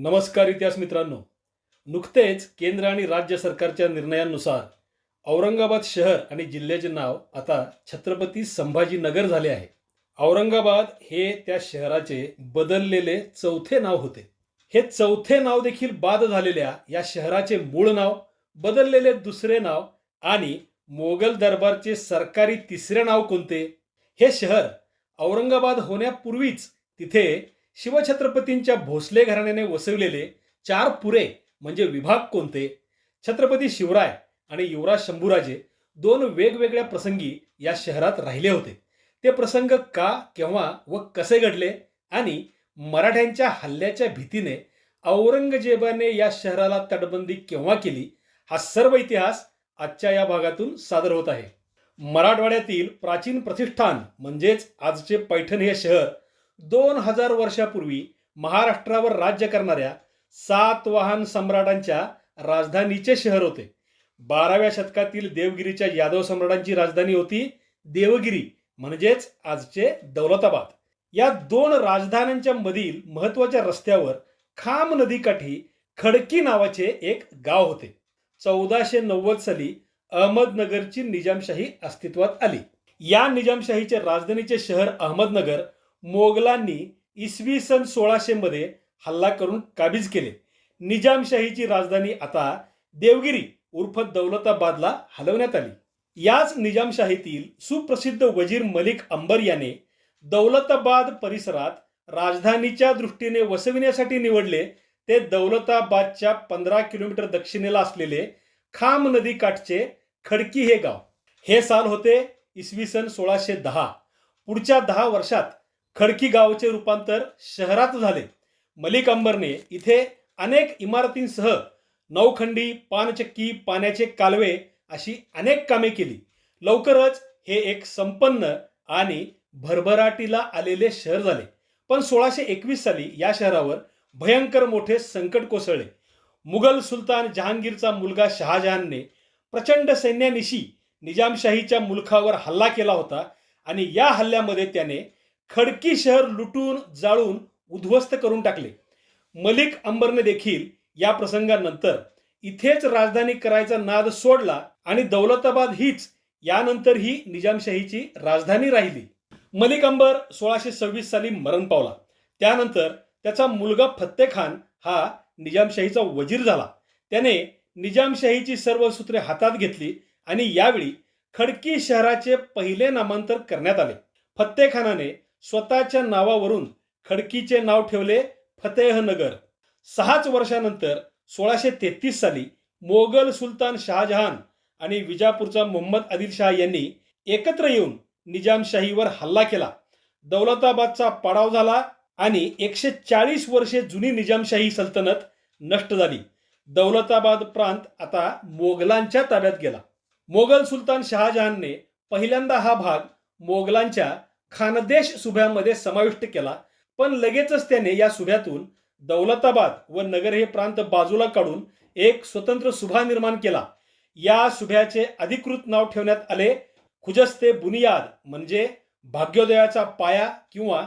नमस्कार इतिहास मित्रांनो. नुकतेच केंद्र आणि राज्य सरकारच्या निर्णयानुसार औरंगाबाद शहर आणि जिल्ह्याचे नाव आता छत्रपती संभाजीनगर झाले आहे. औरंगाबाद हे त्या शहराचे बदललेले चौथे नाव होते. हे चौथे नाव देखील बाद झालेल्या या शहराचे मूळ नाव बदललेले दुसरे नाव आणि मोगल दरबारचे सरकारी तिसरे नाव कोणते? हे शहर औरंगाबाद होण्यापूर्वीच तिथे शिवछत्रपतींच्या भोसले घराण्याने वसविलेले चार पुरे म्हणजे विभाग कोणते? छत्रपती शिवराय आणि युवराज शंभूराजे दोन वेगवेगळ्या प्रसंगी या शहरात राहिले होते. ते प्रसंग का केव्हा व कसे घडले आणि मराठ्यांच्या हल्ल्याच्या भीतीने औरंगजेबाने या शहराला तटबंदी केव्हा केली हा सर्व इतिहास आजच्या या भागातून सादर होत आहे. मराठवाड्यातील प्राचीन प्रतिष्ठान म्हणजेच आजचे पैठण हे शहर दोन हजार वर्षापूर्वी महाराष्ट्रावर राज्य करणाऱ्या सातवाहन सम्राटांच्या राजधानीचे शहर होते. बाराव्या शतकातील देवगिरीच्या यादव सम्राटांची राजधानी होती देवगिरी म्हणजेच आजचे दौलताबाद. या दोन राजधान्यांच्या मधील महत्त्वाच्या रस्त्यावर खाम नदीकाठी खडकी नावाचे एक गाव होते. चौदाशे नव्वद साली अहमदनगरची निजामशाही अस्तित्वात आली. या निजामशाहीचे राजधानीचे शहर अहमदनगर मोगलांनी इसवी सन सोळाशेमध्ये हल्ला करून काबीज केले. निजामशाहीची राजधानी आता देवगिरी उर्फ दौलताबादला हलवण्यात आली. याच निजामशाहीतील सुप्रसिद्ध वजीर मलिक अंबर याने दौलताबाद परिसरात राजधानीच्या दृष्टीने वसविण्यासाठी निवडले. ते दौलताबादच्या पंधरा किलोमीटर दक्षिणेला असलेले खाम नदी काठचे खडकी हे गाव. हे साल होते इसवी सन सोळाशे दहा. पुढच्या दहा वर्षात खडकी गावचे रूपांतर शहरात झाले. मलिक अंबरने इथे अनेक इमारतींसह नौखंडी पानचक्की पाण्याचे कालवे अशी अनेक कामे केली. लवकरच हे एक संपन्न आणि भरभराटीला आलेले शहर झाले. पण सोळाशे एकवीस साली या शहरावर भयंकर मोठे संकट कोसळले. मुघल सुलतान जहांगीरचा मुलगा शहाजहानने प्रचंड सैन्यानिशी निजामशाहीच्या मुलखावर हल्ला केला होता आणि या हल्ल्यामध्ये त्याने खडकी शहर लुटून जाळून उद्ध्वस्त करून टाकले. मलिक अंबरने देखील या प्रसंगानंतर इथेच राजधानी करायचा नाद सोडला आणि दौलताबाद हीच यानंतर ही निजामशाहीची राजधानी राहिली. मलिक अंबर सोळाशे सव्वीस साली मरण पावला. त्यानंतर त्याचा मुलगा फत्ते खान हा निजामशाहीचा वजीर झाला. त्याने निजामशाहीची सर्व सूत्रे हातात घेतली आणि यावेळी खडकी शहराचे पहिले नामांतर करण्यात आले. फत्ते खानाने स्वतःच्या नावावरून खडकीचे नाव ठेवले फतेहनगर सहाच वर्षानंतर सोळाशे तेहतीस साली मोगल सुलतान शहाजहान आणि विजापूरचा मोहम्मद आदिल शाह यांनी एकत्र येऊन निजामशाहीवर हल्ला केला. दौलताबादचा पाडाव झाला आणि एकशे चाळीस वर्षे जुनी निजामशाही सल्तनत नष्ट झाली. दौलताबाद प्रांत आता मोगलांच्या ताब्यात गेला. मोगल सुलतान शहाजहानने पहिल्यांदा हा भाग मोगलांच्या खानदेश सुभ्यामध्ये समाविष्ट केला पण लगेचच त्याने या सुभ्यातून दौलताबाद व नगर हे प्रांत बाजूला काढून एक स्वतंत्र सुभा निर्माण केला. या सुभ्याचे अधिकृत नाव ठेवण्यात आले खुजस्ते बुनियाद म्हणजे भाग्योदयाचा पाया किंवा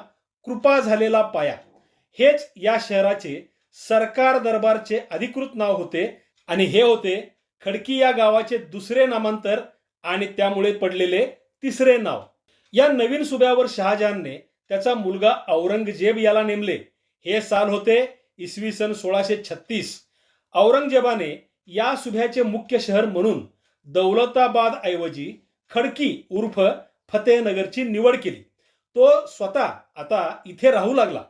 कृपा झालेला पाया. हेच या शहराचे सरकार दरबारचे अधिकृत नाव होते आणि हे होते खडकी या गावाचे दुसरे नामांतर आणि त्यामुळे पडलेले तिसरे नाव. या नवीन सुब्यावर शहाजहानने त्याचा मुलगा औरंगजेब याला नेमले. हे साल होते इसवी सन सोळाशे छत्तीस. औरंगजेबाने या सुभ्याचे मुख्य शहर म्हणून दौलताबाद ऐवजी खडकी उर्फ फतेहनगरची निवड केली. तो स्वतः आता इथे राहू लागला.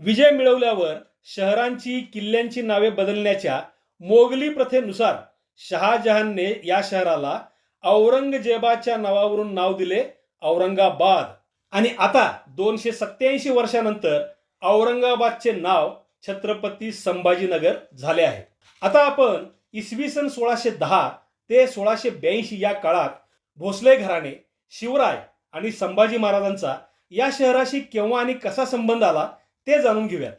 विजय मिळवल्यावर शहरांची किल्ल्यांची नावे बदलण्याच्या मोगली प्रथेनुसार शहाजहानने या शहराला औरंगजेबाच्या नावावरून नाव दिले औरंगाबाद. आणि आता दोनशे सत्याऐंशी वर्षानंतर औरंगाबादचे नाव छत्रपती संभाजीनगर झाले आहे. आता आपण इसवी सन सोळाशे दहा ते सोळाशे ब्याऐंशी या काळात भोसले घराणे शिवराय आणि संभाजी महाराजांचा या शहराशी केव्हा आणि कसा संबंध आला ते जाणून घेऊयात.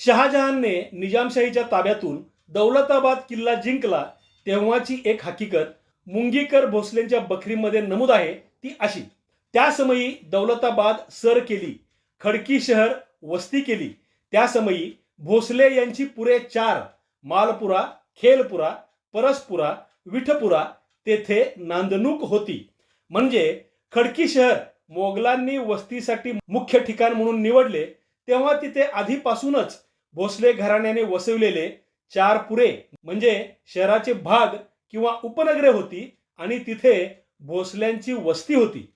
शहाजहानने निजामशाहीच्या ताब्यातून दौलताबाद किल्ला जिंकला तेव्हाची एक हकीकत मुंगीकर भोसलेंच्या बखरीमध्ये नमूद आहे ती अशी. त्यासमयी दौलताबाद सर केली खडकी शहर वस्ती केली. त्यासमयी भोसले यांची पुरे चार मालपुरा खेलपुरा परसपुरा विठपुरा तेथे नांदणूक होती. म्हणजे खडकी शहर मोगलांनी वस्तीसाठी मुख्य ठिकाण म्हणून निवडले तेव्हा तिथे आधीपासूनच भोसले घराण्याने वसवलेले चार पुरे म्हणजे शहराचे भाग किंवा उपनगरे होती आणि तिथे भोसल्यांची वस्ती होती.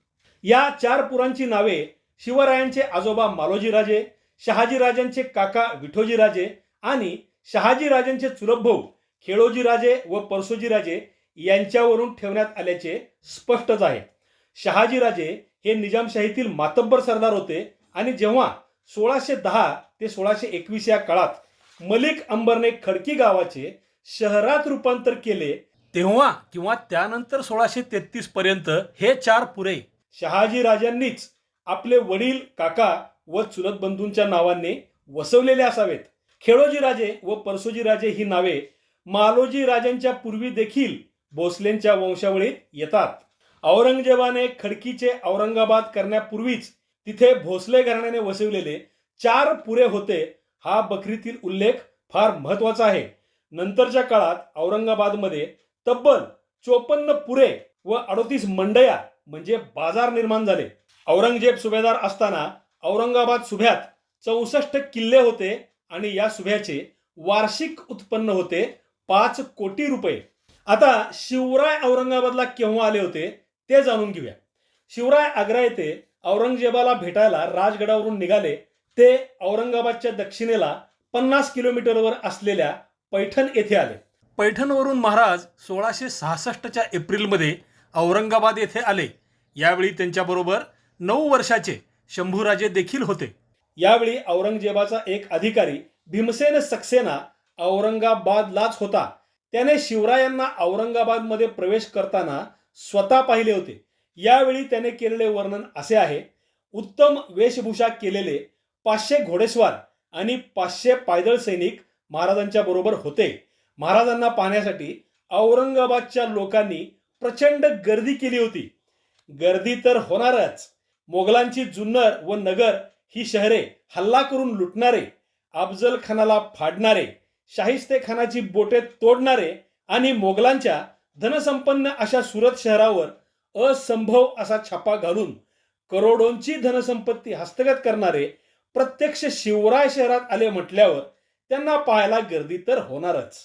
या चार पुरांची नावे शिवरायांचे आजोबा मालोजीराजे शहाजीराजांचे काका विठोजीराजे आणि शहाजीराजांचे चुलत भाऊ खेळोजीराजे व परसोजीराजे यांच्यावरून ठेवण्यात आल्याचे स्पष्टच आहे. शहाजीराजे हे निजामशाहीतील मातब्बर सरदार होते आणि जेव्हा सोळाशे दहा ते सोळाशे एकवीस या काळात मलिक अंबरने खडकी गावाचे शहरात रूपांतर केले तेव्हा किंवा त्यानंतर सोळाशे तेहतीस पर्यंत हे चार पुरे शहाजी राजांनीच आपले वडील काका व चुलत बंधूंच्या नावाने वसवलेले असावेत. खेळोजी राजे व परसोजी राजे ही नावे मालोजी राजांच्या पूर्वी देखील भोसलेंच्या वंशावळीत येतात. औरंगजेबाने खडकीचे औरंगाबाद करण्यापूर्वीच तिथे भोसले घराण्याने वसवलेले चार पुरे होते हा बकरीतील उल्लेख फार महत्त्वाचा आहे. नंतरच्या काळात औरंगाबादमध्ये तब्बल चोपन्न पुरे व अडोतीस मंडया म्हणजे बाजार निर्माण झाले. औरंगजेब सुभेदार असताना औरंगाबाद सुभ्यात चौसष्ट किल्ले होते आणि या सुभ्याचे वार्षिक उत्पन्न होते पाच कोटी रुपये. आता शिवराय औरंगाबादला केव्हा आले होते ते जाणून घेऊया. शिवराय आग्रा येथे औरंगजेबाला भेटायला राजगडावरून निघाले. ते औरंगाबादच्या दक्षिणेला पन्नास किलोमीटरवर असलेल्या पैठण येथे आले. पैठणवरून महाराज सोळाशे सहासष्टच्या एप्रिलमध्ये औरंगाबाद येथे आले. यावेळी त्यांच्याबरोबर नऊ वर्षाचे शंभूराजे देखील होते. यावेळी औरंगजेबाचा एक अधिकारी भीमसेन सक्सेना औरंगाबादलाच होता. त्याने शिवरायांना औरंगाबादमध्ये प्रवेश करताना स्वतः पाहिले होते. यावेळी त्याने केलेले वर्णन असे आहे उत्तम वेशभूषा केलेले पाचशे घोडेस्वार आणि पाचशे पायदळ सैनिक महाराजांच्या बरोबर होते. महाराजांना पाहण्यासाठी औरंगाबादच्या लोकांनी प्रचंड गर्दी केली होती. गर्दी तर होणारच. मोगलांची जुन्नर व नगर ही शहरे हल्ला करून लुटणारे अफजल खानाला फाडणारे शाहिस्ते खानाची बोटे तोडणारे आणि मोगलांच्या धनसंपन्न अशा सुरत शहरावर असंभव असा छापा घालून करोडोंची धनसंपत्ती हस्तगत करणारे प्रत्यक्ष शिवराय शहरात आले म्हटल्यावर त्यांना पाहायला गर्दी तर होणारच.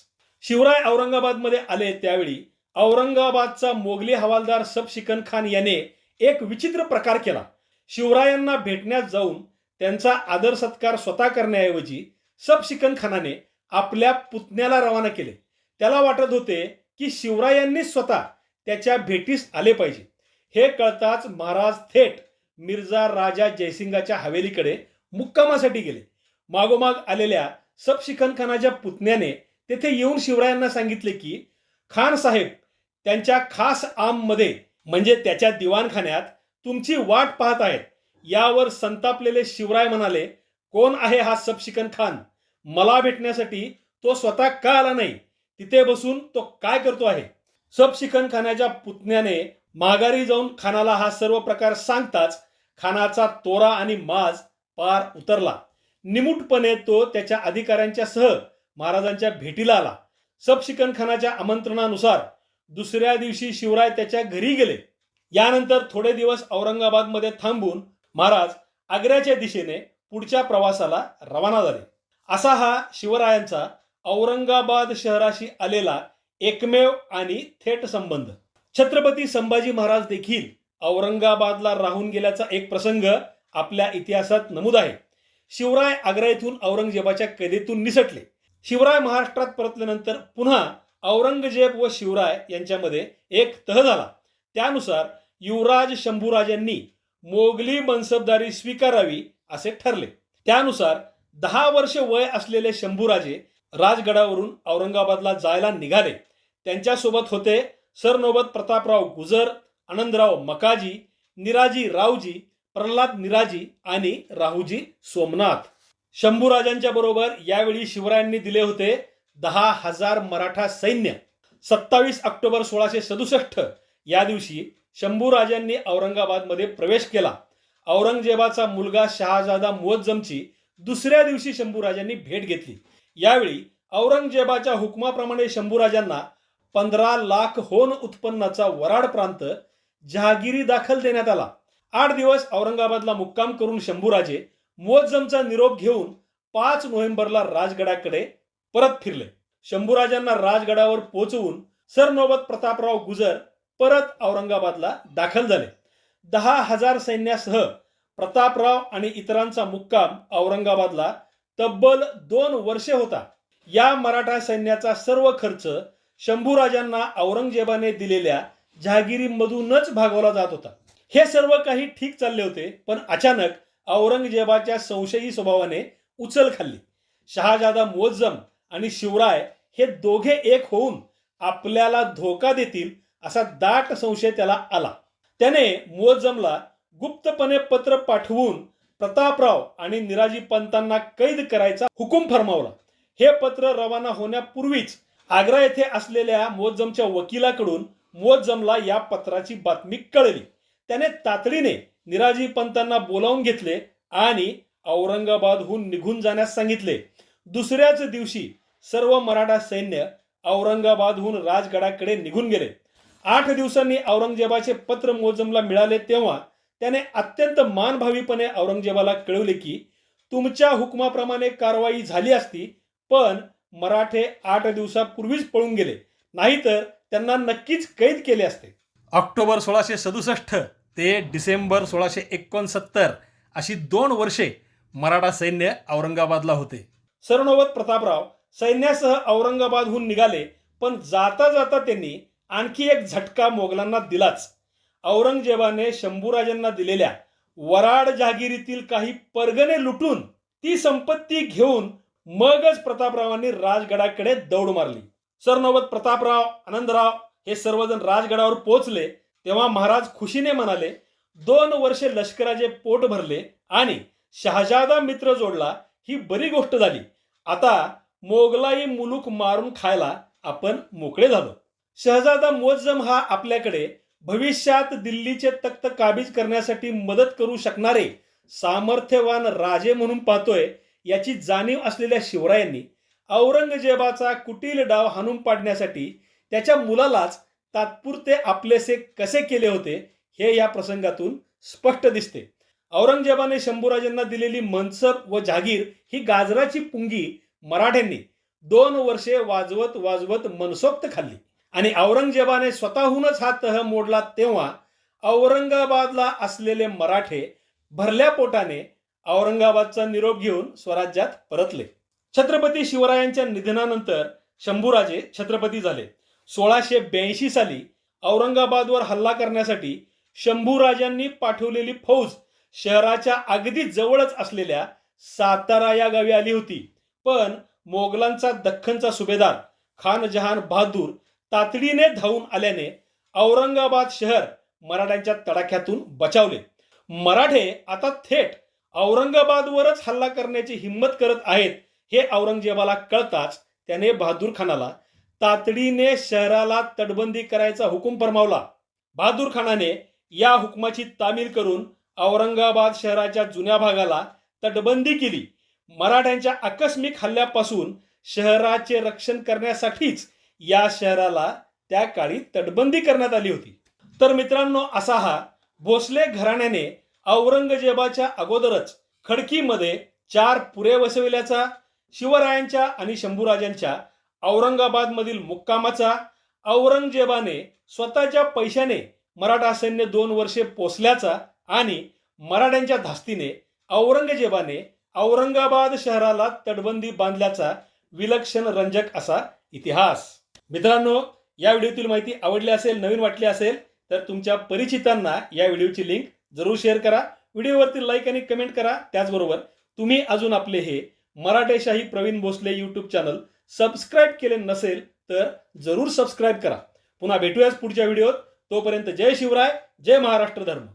शिवराय औरंगाबादमध्ये आले त्यावेळी औरंगाबादचा मोगली हवालदार सबशिकन खान याने एक विचित्र प्रकार केला. शिवरायांना भेटण्यात जाऊन त्यांचा आदर सत्कार स्वतः करण्याऐवजी सबशिकन खानाने आपल्या पुतण्याला रवाना केले. त्याला वाटत होते की शिवरायांनी स्वतः त्याच्या भेटीस आले पाहिजे. हे कळताच महाराज थेट मिर्झा राजा जयसिंगाच्या हवेलीकडे मुक्कामासाठी गेले. मागोमाग आलेल्या सबशिकन खानाच्या पुतण्याने तेथे येऊन शिवरायांना सांगितले की खान साहेब त्यांच्या खास आममध्ये म्हणजे त्याच्या दिवाणखान्यात तुमची वाट पाहत आहेत. यावर संतापलेले शिवराय म्हणाले कोण आहे हा सबशिकन खान? मला भेटण्यासाठी तो स्वतः का आला नाही? तिथे बसून तो काय करतो आहे? सबशिकन खानाच्या पुतण्याने माघारी जाऊन खानाला हा सर्व प्रकार सांगताच खानाचा तोरा आणि माज पार उतरला. निमूटपणे तो त्याच्या अधिकाऱ्यांच्या सह महाराजांच्या भेटीला आला. सबशिकन खानाच्या आमंत्रणानुसार दुसऱ्या दिवशी शिवराय त्याच्या घरी गेले. यानंतर थोडे दिवस औरंगाबादमध्ये थांबून महाराज आग्र्याच्या दिशेने पुढच्या प्रवासाला रवाना झाले. असा हा शिवरायांचा औरंगाबाद शहराशी आलेला एकमेव आणि थेट संबंध. छत्रपती संभाजी महाराज देखील औरंगाबादला राहून गेल्याचा एक प्रसंग आपल्या इतिहासात नमूद आहे. शिवराय आग्रा येथून औरंगजेबाच्या कैदेतून निसटले. शिवराय महाराष्ट्रात परतल्यानंतर पुन्हा औरंगजेब व शिवराय यांच्यामध्ये एक तह झाला. त्यानुसार युवराज शंभूराजांनी मोगली मनसबदारी स्वीकारावी असे ठरले. त्यानुसार दहा वर्ष वय असलेले शंभूराजे राजगडावरून औरंगाबादला जायला निघाले. त्यांच्यासोबत होते सरनोबत प्रतापराव गुजर आनंदराव मकाजी निराजी रावजी प्रल्हाद निराजी आणि राहुजी सोमनाथ. शंभूराजांच्या बरोबर यावेळी शिवरायांनी दिले होते दहा हजार मराठा सैन्य सत्तावीस ऑक्टोबर सोळाशे सदुसष्ट या दिवशी शंभूराजांनी औरंगाबादमध्ये प्रवेश केला. औरंगजेबाचा मुलगा शहाजादा मुअज्जमची दुसऱ्या दिवशी शंभूराजांनी भेट घेतली. यावेळी औरंगजेबाच्या हुकमाप्रमाणे शंभूराजांना पंधरा लाख होन उत्पन्नाचा वराड प्रांत जहागिरी दाखल देण्यात आला. आठ दिवस औरंगाबादला मुक्काम करून शंभूराजे मुअज्जमचा निरोप घेऊन पाच नोव्हेंबरला राजगडाकडे परत फिरले. शंभूराजांना राजगडावर पोचवून सरनोबत प्रतापराव गुजर परत औरंगाबादला दाखल झाले. दहा हजार सैन्यासह प्रतापराव आणि इतरांचा मुक्काम औरंगाबादला तब्बल दोन वर्षे होता. या मराठा सैन्याचा सर्व खर्च शंभूराजांना औरंगजेबाने दिलेल्या जहागिरीमधूनच भागवला जात होता. हे सर्व काही ठीक चालले होते पण अचानक औरंगजेबाच्या संशयी स्वभावाने उचल खाल्ली. शहाजादा मोजम आणि शिवराय हे दोघे एक होऊन आपल्याला धोका देतील असा दाट संशय त्याला आला. त्याने मोजमला गुप्तपणे पत्र पाठवून प्रतापराव आणि निराजी पंतांना कैद करायचा हुकूम फरमावला. हे पत्र रवाना होण्यापूर्वीच आग्रा येथे असलेल्या मोजमच्या वकिलाकडून मोजमला या पत्राची बातमी कळली. त्याने तातडीने निराजी पंतांना बोलावून घेतले आणि औरंगाबादहून निघून जाण्यास सांगितले. दुसऱ्याच दिवशी सर्व मराठा सैन्य औरंगाबादहून राजगडाकडे निघून गेले. आठ दिवसांनी औरंगजेबाचे पत्र मोजमला मिळाले तेव्हा त्याने अत्यंत मानभावीपणे औरंगजेबाला कळवले की तुमच्या हुकमाप्रमाणे कारवाई झाली असती पण मराठे आठ दिवसापूर्वीच पळून गेले नाहीतर त्यांना नक्कीच कैद केले असते. ऑक्टोबर सोळाशे सदुसष्ट ते डिसेंबर सोळाशे एकोणसत्तर अशी दोन वर्षे मराठा सैन्य औरंगाबादला होते. सरनोबत प्रतापराव सैन्यासह औरंगाबादहून निघाले पण जाता जाता त्यांनी आणखी एक झटका मोगलांना दिलाच. औरंगजेबाने शंभूराजांना दिलेल्या वराड जहागिरीतील काही परगणे लुटून ती संपत्ती घेऊन मगच प्रतापरावांनी राजगडाकडे दौड मारली. सरनोबत प्रतापराव आनंदराव हे सर्वजण राजगडावर पोहोचले तेव्हा महाराज खुशीने म्हणाले दोन वर्षे लष्कराचे पोट भरले आणि शहाजादा मित्र जोडला ही बरी गोष्ट झाली. आता मोगलाई मुलूक मारून खायला आपण मोकळे झालो. शहजादा मोजम हा आपल्याकडे भविष्यात दिल्लीचे तख्त काबीज करण्यासाठी मदत करू शकणारे सामर्थ्यवान राजे म्हणून पाहतोय याची जाणीव असलेल्या शिवरायांनी औरंगजेबाचा कुटील डाव हाणून पाडण्यासाठी त्याच्या मुलालाच तात्पुरते आपलेसे कसे केले होते हे या प्रसंगातून स्पष्ट दिसते. औरंगजेबाने शंभूराजांना दिलेली मनसब व जागीर ही गाजराची पुंगी मराठ्यांनी दोन वर्षे वाजवत वाजवत मनसोक्त खाल्ली. आणि औरंगजेबाने स्वतःहूनच हा तह मोडला तेव्हा औरंगाबादला असलेले मराठे भरल्या पोटाने औरंगाबादचा निरोप घेऊन स्वराज्यात परतले. छत्रपती शिवरायांच्या निधनानंतर शंभूराजे छत्रपती झाले. सोळाशे ब्याऐंशी साली औरंगाबादवर हल्ला करण्यासाठी शंभूराजांनी पाठवलेली फौज शहराच्या अगदी जवळच असलेल्या सातारा या गावी आली होती. पण मोगलांचा दख्खनचा सुभेदार खान जहान बहादूर तातडीने धावून आल्याने औरंगाबाद शहर मराठ्यांच्या तडाख्यातून बचावले. मराठे आता थेट औरंगाबादवरच हल्ला करण्याची हिंमत करत आहेत हे औरंगजेबाला कळताच त्याने बहादूर खानाला तातडीने शहराला तटबंदी करायचा हुकूम फरमावला. बहादूर खानाने या हुकमाची तामील करून औरंगाबाद शहराच्या जुन्या भागाला तटबंदी केली. मराठ्यांच्या आकस्मिक हल्ल्यापासून शहराचे रक्षण करण्यासाठीच या शहराला त्या काळी तटबंदी करण्यात आली होती. तर मित्रांनो असा हा भोसले घराण्याने औरंगजेबाच्या अगोदरच खडकीमध्ये चार पुरे वसविल्याचा शिवरायांच्या आणि शंभूराजांच्या औरंगाबादमधील मुक्कामाचा औरंगजेबाने स्वतःच्या पैशाने मराठा सैन्य दोन वर्षे पोचल्याचा आणि मराठ्यांच्या धास्तीने औरंगजेबाने औरंगाबाद शहराला तटबंदी बांधल्याचा विलक्षण रंजक असा इतिहास. मित्रांनो या व्हिडिओतील माहिती आवडली असेल नवीन वाटली असेल तर तुमच्या परिचितांना या व्हिडिओची लिंक जरूर शेअर करा. व्हिडिओवरती लाईक आणि कमेंट करा. त्याचबरोबर तुम्ही अजून आपले हे Maratheshahi Pravin Bhosale YouTube channel subscribe केले नसेल तर जरूर सबस्क्राईब करा. पुन्हा भेटूयाच पुढच्या व्हिडिओत. तोपर्यंत जय शिवराय जय महाराष्ट्र धर्म.